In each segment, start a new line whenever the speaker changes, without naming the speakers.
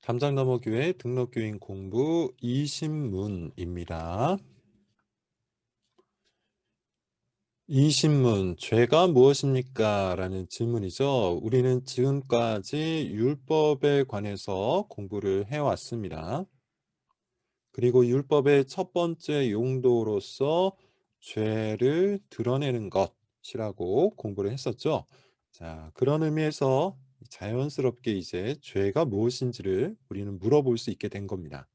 담장너머교회 등록교인 공부 이신문입니다. 이신문 죄가 무엇입니까? 라는 질문이죠. 우리는 지금까지 율법에 관해서 공부를 해왔습니다. 그리고 율법의 첫 번째 용도로서 죄를 드러내는 것이라고 공부를 했었죠. 자, 그런 의미에서 자연스럽게 이제 죄가 무엇인지를 우리는 물어볼 수 있게 된 겁니다.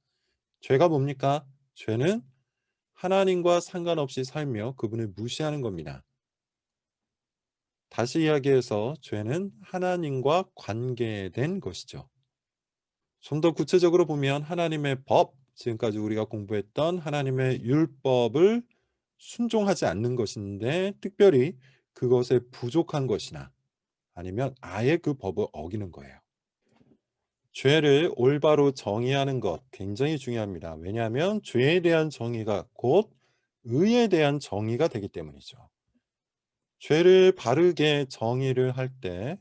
죄가 뭡니까? 죄는 하나님과 상관없이 살며 그분을 무시하는 겁니다. 다시 이야기해서 죄는 하나님과 관계된 것이죠. 좀 더 구체적으로 보면 하나님의 법, 지금까지 우리가 공부했던 하나님의 율법을 순종하지 않는 것인데 특별히 그것에 부족한 것이나 아니면 아예 그 법을 어기는 거예요. 죄를 올바로 정의하는 것 굉장히 중요합니다. 왜냐하면 죄에 대한 정의가 곧 의에 대한 정의가 되기 때문이죠. 죄를 바르게 정의를 할 때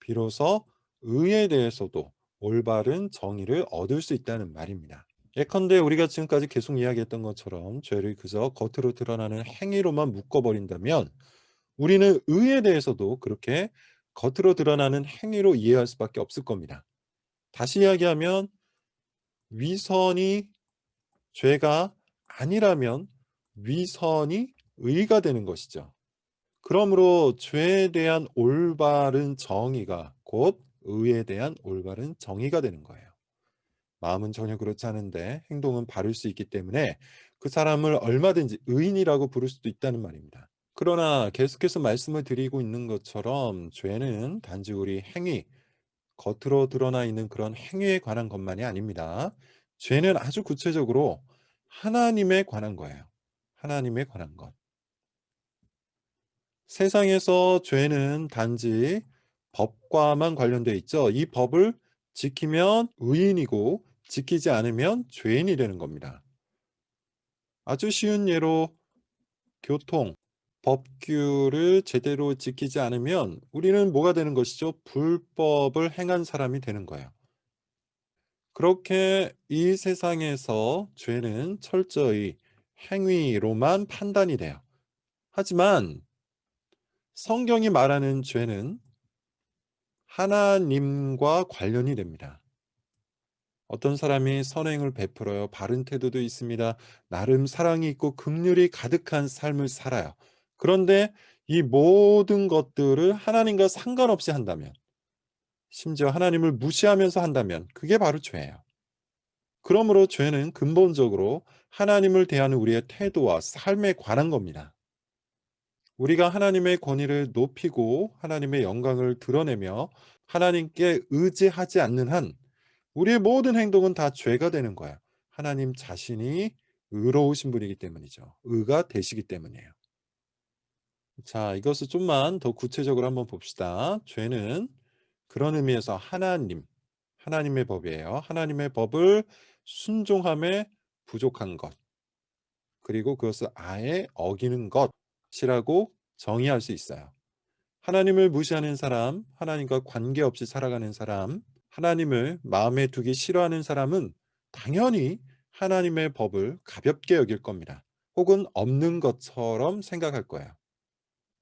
비로소 의에 대해서도 올바른 정의를 얻을 수 있다는 말입니다. 예컨대 우리가 지금까지 계속 이야기했던 것처럼 죄를 그저 겉으로 드러나는 행위로만 묶어버린다면 우리는 의에 대해서도 그렇게 겉으로 드러나는 행위로 이해할 수밖에 없을 겁니다. 다시 이야기하면 위선이 죄가 아니라면 위선이 의가 되는 것이죠. 그러므로 죄에 대한 올바른 정의가 곧 의에 대한 올바른 정의가 되는 거예요. 마음은 전혀 그렇지 않은데 행동은 바를 수 있기 때문에 그 사람을 얼마든지 의인이라고 부를 수도 있다는 말입니다. 그러나 계속해서 말씀을 드리고 있는 것처럼 죄는 단지 우리 행위, 겉으로 드러나 있는 그런 행위에 관한 것만이 아닙니다. 죄는 아주 구체적으로 하나님에 관한 거예요. 하나님에 관한 것. 세상에서 죄는 단지 법과만 관련되어 있죠. 이 법을 지키면 의인이고 지키지 않으면 죄인이 되는 겁니다. 아주 쉬운 예로 교통, 법규를 제대로 지키지 않으면 우리는 뭐가 되는 것이죠? 불법을 행한 사람이 되는 거예요. 그렇게 이 세상에서 죄는 철저히 행위로만 판단이 돼요. 하지만 성경이 말하는 죄는 하나님과 관련이 됩니다. 어떤 사람이 선행을 베풀어요. 바른 태도도 있습니다. 나름 사랑이 있고 긍휼이 가득한 삶을 살아요. 그런데 이 모든 것들을 하나님과 상관없이 한다면 심지어 하나님을 무시하면서 한다면 그게 바로 죄예요. 그러므로 죄는 근본적으로 하나님을 대하는 우리의 태도와 삶에 관한 겁니다. 우리가 하나님의 권위를 높이고 하나님의 영광을 드러내며 하나님께 의지하지 않는 한 우리의 모든 행동은 다 죄가 되는 거야. 하나님 자신이 의로우신 분이기 때문이죠. 의가 되시기 때문이에요. 자, 이것을 좀만 더 구체적으로 한번 봅시다. 죄는 그런 의미에서 하나님, 하나님의 법이에요. 하나님의 법을 순종함에 부족한 것. 그리고 그것을 아예 어기는 것이라고 정의할 수 있어요. 하나님을 무시하는 사람, 하나님과 관계없이 살아가는 사람, 하나님을 마음에 두기 싫어하는 사람은 당연히 하나님의 법을 가볍게 여길 겁니다. 혹은 없는 것처럼 생각할 거예요.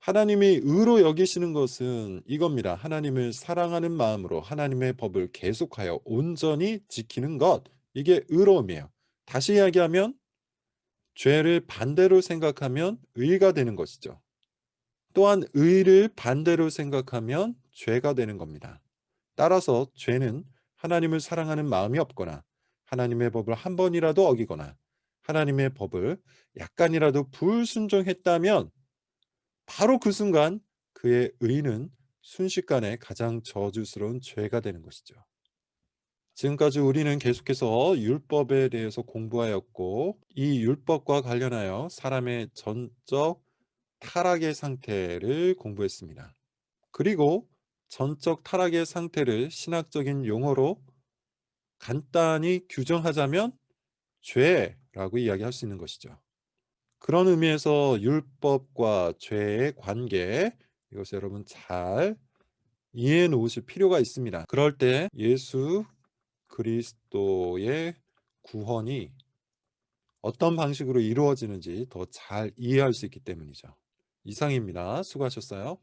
하나님이 의로 여기시는 것은 이겁니다. 하나님을 사랑하는 마음으로 하나님의 법을 계속하여 온전히 지키는 것. 이게 의로움이에요. 다시 이야기하면 죄를 반대로 생각하면 의가 되는 것이죠. 또한 의를 반대로 생각하면 죄가 되는 겁니다. 따라서 죄는 하나님을 사랑하는 마음이 없거나 하나님의 법을 한 번이라도 어기거나 하나님의 법을 약간이라도 불순종했다면 바로 그 순간 그의 의는 순식간에 가장 저주스러운 죄가 되는 것이죠. 지금까지 우리는 계속해서 율법에 대해서 공부하였고 이 율법과 관련하여 사람의 전적 타락의 상태를 공부했습니다. 그리고 전적 타락의 상태를 신학적인 용어로 간단히 규정하자면 죄라고 이야기할 수 있는 것이죠. 그런 의미에서 율법과 죄의 관계 이것을 여러분 잘 이해해 놓으실 필요가 있습니다. 그럴 때 예수 그리스도의 구원이 어떤 방식으로 이루어지는지 더 잘 이해할 수 있기 때문이죠. 이상입니다. 수고하셨어요.